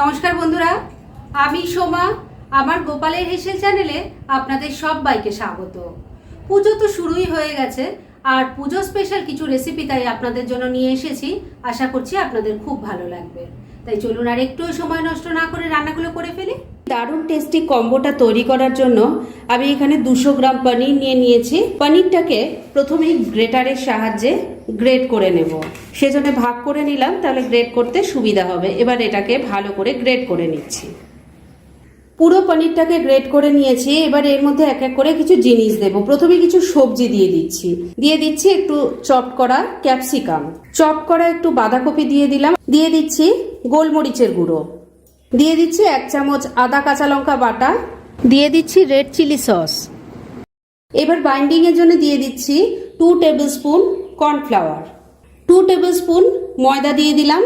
নমস্কার বন্ধুরা, আমি সোমা, আমার গোপালের হেসেল চ্যানেলে আপনাদের সবাইকে স্বাগত। পুজো তো শুরুই হয়ে গেছে আর পুজো স্পেশাল কিছু রেসিপি তাই আপনাদের জন্য নিয়ে এসেছি। আশা করছি আপনাদের খুব ভালো লাগবে। তাই চলুন আর একটু সময় নষ্ট না করে রান্নাগুলো করে ফেলি। দারুণ টেস্টি কম্বোটা তৈরি করার জন্য আমি এখানে দুশো গ্রাম পনির নিয়ে নিয়েছি। পনিরটাকে প্রথমেই গ্রেটারের সাহায্যে গ্রেট করে নেব। সেজন্য ভাগ করে নিলাম, তাহলে গ্রেট করতে সুবিধা হবে। এবার এটাকে ভালো করে গ্রেট করে নিচ্ছি। পুরো পনিরটাকে গ্রেট করে নিয়েছি, এবার এর মধ্যে এক এক করে কিছু জিনিস দেব। প্রথমে কিছু সবজি দিয়ে দিচ্ছি। দিয়ে দিচ্ছি একটু চপ করা ক্যাপসিকাম। চপ করা একটু বাঁধাকপি দিয়ে দিলাম। দিয়ে দিচ্ছি গোলমরিচের গুঁড়ো। দিয়ে দিচ্ছি এক চামচ আদা কাঁচা লঙ্কা বাটা। দিয়ে দিচ্ছি রেড চিলি সস। এবার বাইন্ডিং এর জন্য দিয়ে দিচ্ছি two tablespoon cornflour. Two tablespoon ময়দা দিয়ে দিলাম।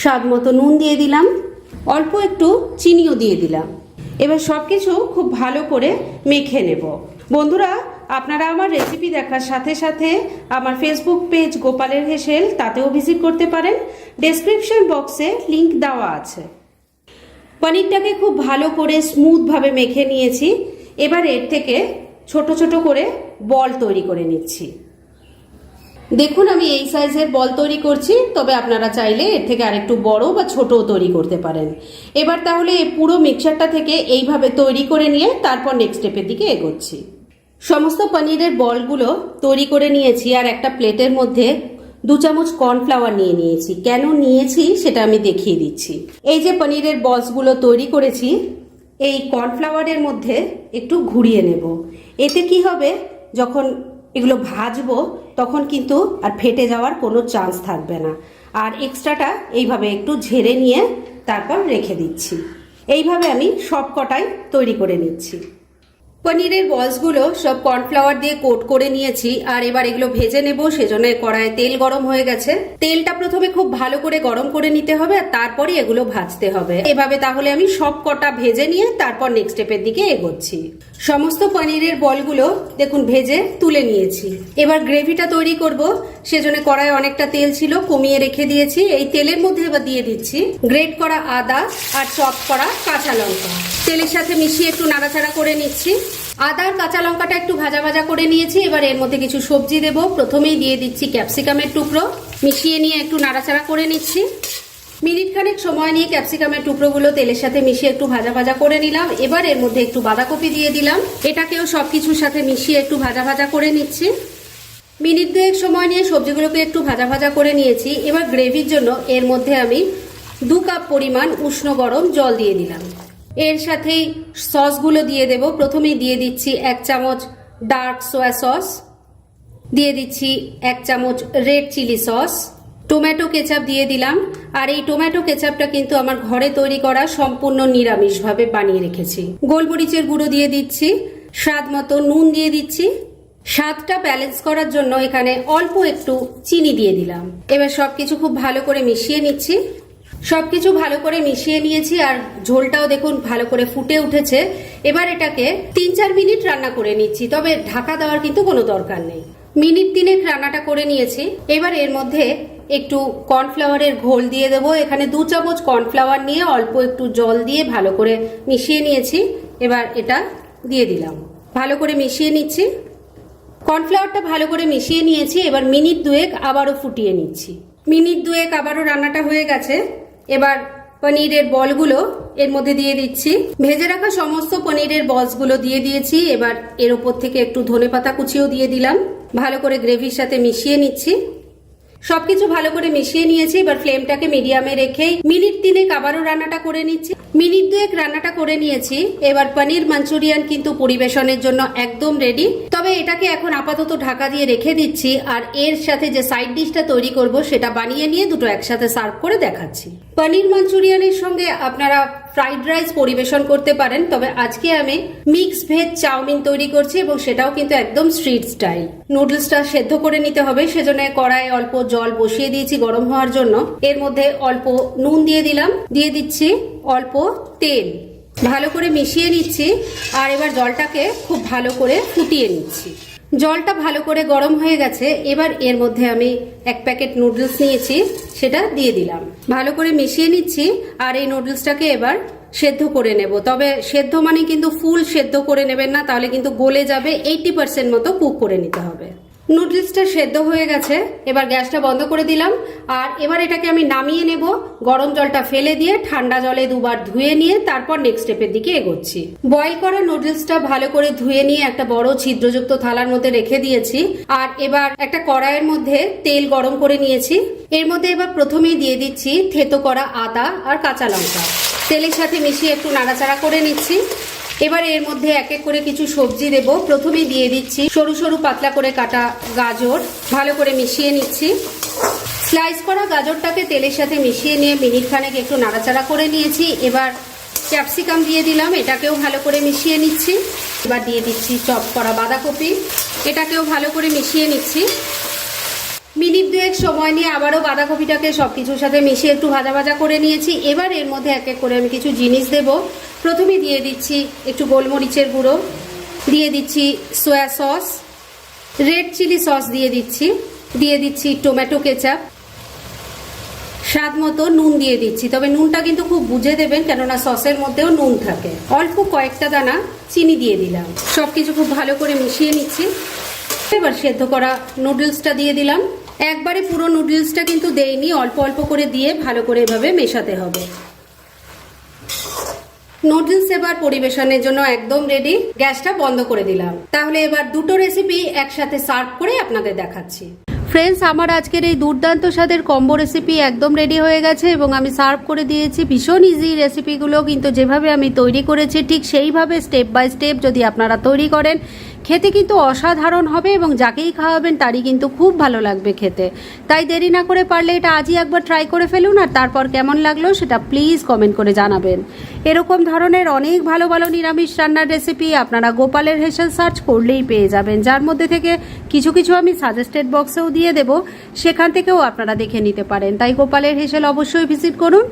স্বাদ মতো নুন দিয়ে দিলাম। অল্প একটু চিনিও দিয়ে দিলাম। এবার সব কিছু খুব ভালো করে মেখে নেব। বন্ধুরা, আপনারা আমার রেসিপি দেখার সাথে সাথে আমার ফেসবুক পেজ গোপালের হেসেল তাতেও ভিজিট করতে পারেন। ডেসক্রিপশন বক্সে লিংক দেওয়া আছে। পনিরটাকে খুব ভালো করে স্মুথভাবে মেখে নিয়েছি। এবার এর থেকে ছোট ছোট করে বল তৈরি করে নিচ্ছি। দেখুন, আমি এই সাইজের বল তৈরি করছি, তবে আপনারা চাইলে এর থেকে আরেকটু বড় বা ছোটও তৈরি করতে পারেন। এবার তাহলে পুরো মিক্সারটা থেকে এইভাবে তৈরি করে নিয়ে তারপর নেক্সট স্টেপের দিকে এগোচ্ছি। সমস্ত পনিরের বলগুলো তৈরি করে নিয়েছি আর একটা প্লেটের মধ্যে দু চামচ কর্নফ্লাওয়ার নিয়ে নিয়েছি। কেন নিয়েছি সেটা আমি দেখিয়ে দিচ্ছি। এই যে পনিরের বলসগুলো তৈরি করেছি, এই কর্নফ্লাওয়ারের মধ্যে একটু ঘুরিয়ে নেব। এতে কি হবে? যখন এগুলো ভাজবো, তখন কিন্তু আর ফেটে যাওয়ার কোনো চান্স থাকবে না। আর এক্সট্রাটা এইভাবে একটু ঝেড়ে নিয়ে তারপর রেখে দিচ্ছি। এইভাবে আমি সব কটাই তৈরি করে নিচ্ছি। পনিরের বলসগুলো সব কর্নফ্লাওয়ার দিয়ে কোট করে নিয়েছি, আর এবার এগুলো ভেজে নেব, সেজন্য কড়াইয়ে তেল গরম হয়ে গেছে। তেলটা প্রথমে খুব ভালো করে গরম করে নিতে হবে, আর তারপরে এগুলো ভাজতে হবে। এভাবে তাহলে আমি সব কটা ভেজে নিয়ে তারপর নেক্সট স্টেপের দিকে এগোচ্ছি। সমস্ত পনিরের বলগুলো দেখুন ভেজে তুলে নিয়েছি। এবার গ্রেভিটা তৈরি করব, সেজন্য কড়াইয়ে অনেকটা তেল ছিল, কমিয়ে রেখে দিয়েছি। এই তেলের মধ্যে এবার দিয়ে দিচ্ছি গ্রেট করা আদা আর চপ করা কাঁচা লঙ্কা। তেলের সাথে মিশিয়ে একটু নাড়াচাড়া করে নিচ্ছি। আদা আর কাঁচা লঙ্কাটা একটু ভাজা ভাজা করে নিয়েছি। এবার এর মধ্যে কিছু সবজি দেব। প্রথমেই দিয়ে দিচ্ছি ক্যাপসিকামের টুকরো। মিশিয়ে নিয়ে একটু নাড়াচাড়া করে নিচ্ছি। মিনিট খানেক সময় নিয়ে ক্যাপসিকামের টুকরোগুলো তেলের সাথে মিশিয়ে একটু ভাজা ভাজা করে নিলাম। এবার এর মধ্যে একটু বাঁধাকপি দিয়ে দিলাম। এটাকেও সব কিছুর সাথে মিশিয়ে একটু ভাজা ভাজা করে নিচ্ছি। মিনিট দুয়েক সময় নিয়ে সবজিগুলোকে একটু ভাজা ভাজা করে নিয়েছি। এবার গ্রেভির জন্য এর মধ্যে আমি দু কাপ পরিমাণ উষ্ণ গরম জল দিয়ে দিলাম। এর সাথেই সসগুলো দিয়ে দেব। প্রথমেই দিয়ে দিচ্ছি এক চামচ ডার্ক সোয়া সস, দিয়ে দিচ্ছি এক চামচ red chilli sauce, tomato ketchup দিয়ে দিলাম। আর এই টমেটো কেচাপটা কিন্তু আমার ঘরে তৈরি করা সম্পূর্ণ নিরামিষভাবে বানিয়ে রেখেছি। গোলমরিচের গুঁড়ো দিয়ে দিচ্ছি, স্বাদ মতো নুন দিয়ে দিচ্ছি। স্বাদটা ব্যালেন্স করার জন্য এখানে অল্প একটু চিনি দিয়ে দিলাম। এবার সবকিছু খুব ভালো করে মিশিয়ে নিচ্ছি। সবকিছু ভালো করে মিশিয়ে নিয়েছি আর ঝোলটাও দেখুন ভালো করে ফুটে উঠেছে। এবার এটাকে তিন চার মিনিট রান্না করে নিচ্ছি, তবে ঢাকা দেওয়ার কিন্তু কোনো দরকার নেই। মিনিট তিনেক রান্নাটা করে নিয়েছি। এবার এর মধ্যে একটু কর্নফ্লাওয়ারের ঘোল দিয়ে দেবো। এখানে দু চামচ কর্নফ্লাওয়ার নিয়ে অল্প একটু জল দিয়ে ভালো করে মিশিয়ে নিয়েছি। এবার এটা দিয়ে দিলাম। ভালো করে মিশিয়ে নিচ্ছি। কর্নফ্লাওয়ারটা ভালো করে মিশিয়ে নিয়েছি। এবার মিনিট দুয়েক আবারও ফুটিয়ে নিচ্ছি। মিনিট দুয়েক আবারও রান্নাটা হয়ে গেছে। এবার পনিরের বলগুলো এর মধ্যে দিয়ে দিচ্ছি। ভেজে রাখা সমস্ত পনিরের বলসগুলো দিয়ে দিয়েছি। এবার এর ওপর থেকে একটু ধনেপাতা কুচিও দিয়ে দিলাম। ভালো করে গ্রেভির সাথে মিশিয়ে নিচ্ছি। সবকিছু ভালো করে মিশিয়ে নিয়েছি। এবার ফ্লেমটাকে মিডিয়ামে রেখেই মিনিট তিনেক আবারও রান্নাটা করে নিচ্ছি। মিনিট দুয়েক রান্নাটা করে নিয়েছি। এবার পনির মাঞ্চুরিয়ান কিন্তু পরিবেশনের জন্য একদম রেডি তবে এটাকে এখন আপাতত ঢাকা দিয়ে রেখে দিচ্ছি, আর এর সাথে যে সাইড ডিশটা তৈরি করব সেটা বানিয়ে নিয়ে দুটো একসাথে সার্ভ করে দেখাচ্ছি। পনির মাঞ্চুরিয়ানের সঙ্গে আপনারা ফ্রাইড রাইস পরিবেশন করতে পারেন, তবে আজকে আমি মিক্স ভেজ চাউমিন তৈরি করছি এবং সেটাও কিন্তু একদম স্ট্রিট স্টাইল নুডলসটা সেদ্ধ করে নিতে হবে, সেজন্য কড়াইয়ে অল্প জল বসিয়ে দিয়েছি গরম হওয়ার জন্য। এর মধ্যে অল্প নুন দিয়ে দিলাম, দিয়ে দিচ্ছি অল্প তেল। ভালো করে মিশিয়ে নিচ্ছি আর এবার জলটাকে খুব ভালো করে ফুটিয়ে নিচ্ছি। জলটা ভালো করে গরম হয়ে গেছে, এবার এর মধ্যে আমি এক প্যাকেট নুডলস নিয়েছি, সেটা দিয়ে দিলাম। ভালো করে মিশিয়ে নিচ্ছি আর এই নুডলসটাকে এবার সেদ্ধ করে নেব। তবে সেদ্ধ মানে কিন্তু ফুল সেদ্ধ করে নেবেন না, তাহলে কিন্তু গলে যাবে এইটি পার্সেন্ট মতো কুক করে নিতে হবে। নুডলসটা সেদ্ধ হয়ে গেছে। এবার গ্যাসটা বন্ধ করে দিলাম। আর এবার এটাকে আমি নামিয়ে নেব। গরম জলটা ফেলে দিয়ে ঠান্ডা জলে দুবার ধুয়ে নিয়ে তারপর নেক্সট স্টেপের দিকে এগোচ্ছি। বয়েল করা নুডলসটা ভালো করে ধুয়ে নিয়ে একটা বড় ছিদ্রযুক্ত থালার মধ্যে রেখে দিয়েছি। আর এবার একটা কড়াইয়ের মধ্যে তেল গরম করে নিয়েছি। এর মধ্যে এবার প্রথমেই দিয়ে দিচ্ছি থেতো করা আদা আর কাঁচা লঙ্কা। তেলের সাথে মিশিয়ে একটু নাড়াচাড়া করে নিচ্ছি। এবার এর মধ্যে এক এক করে কিছু সবজি দেব। প্রথমে দিয়ে দিচ্ছি সরু সরু পাতলা করে কাটা গাজর। ভালো করে মিশিয়ে নিচ্ছি। স্লাইস করা গাজরটাকে তেলের সাথে মিশিয়ে নিয়ে মিনিট খানেক একটু নাড়াচাড়া করে নিয়েছি। এবার ক্যাপসিকাম দিয়ে দিলাম, এটাকেও ভালো করে মিশিয়ে নিচ্ছি। এবার দিয়ে দিচ্ছি চপ করা বাঁধাকপি, এটাকেও ভালো করে মিশিয়ে নিচ্ছি। মিনিট দুয়েক সময় নিয়ে আবারও বাঁধাকপিটাকে সব কিছুর সাথে মিশিয়ে একটু ভাজা ভাজা করে নিয়েছি। এবার এর মধ্যে এক এক করে আমি কিছু জিনিস দেব। প্রথমে দিয়ে দিচ্ছি একটু গোলমরিচের গুঁড়ো, দিয়ে দিচ্ছি soya sauce red chilli sauce দিয়ে দিচ্ছি দিয়ে দিচ্ছি টমেটো কেচাপ স্বাদ মতো নুন দিয়ে দিচ্ছি। তবে নুনটা কিন্তু খুব বুঝে দেবেন, কেননা সসের মধ্যেও নুন থাকে। অল্প কয়েকটা দানা চিনি দিয়ে দিলাম। সব কিছু খুব ভালো করে মিশিয়ে নিচ্ছি। এবার সেদ্ধ করা নুডলসটা দিয়ে দিলাম। একবারে পুরো নুডলসটা কিন্তু দেইনি, অল্প অল্প করে দিয়ে ভালো করে এভাবে মেশাতে হবে। নুডলস এবার পরিবেশনের জন্য একদম রেডি গ্যাসটা বন্ধ করে দিলাম। তাহলে এবার দুটো রেসিপি একসাথে সার্ভ করে আপনাদের দেখাচ্ছি। ফ্রেন্ডস আমার আজকের এই দুর্দান্ত স্বাদের কম্বো রেসিপি একদম রেডি হয়ে গেছে এবং আমি সার্ভ করে দিয়েছি। ভীষণ ইজি রেসিপিগুলো কিন্তু যেভাবে আমি তৈরি করেছি, ঠিক সেইভাবে স্টেপ বাই স্টেপ যদি আপনারা তৈরি করেন খেতে কিন্তু অসাধারণ হবে এবং যাকেই খাওয়াবেন তারই কিন্তু খুব ভালো লাগবে খেতে। তাই দেরি না করে পারলে এটা আজই একবার ট্রাই করে ফেলুন আর তারপর কেমন লাগল সেটা প্লিজ কমেন্ট করে জানাবেন। এরকম ধরনের অনেক ভালো ভালো নিরামিষ রান্নার রেসিপি আপনারা গোপালের হেসেল সার্চ করলেই পেয়ে যাবেন। যার মধ্যে থেকে কিছু কিছু আমি সাজেস্টেড বক্সেও দিয়ে দেব। সেখান থেকেও আপনারা দেখে নিতে পারেন। তাই গোপালের হেসেল অবশ্যই ভিজিট করুন।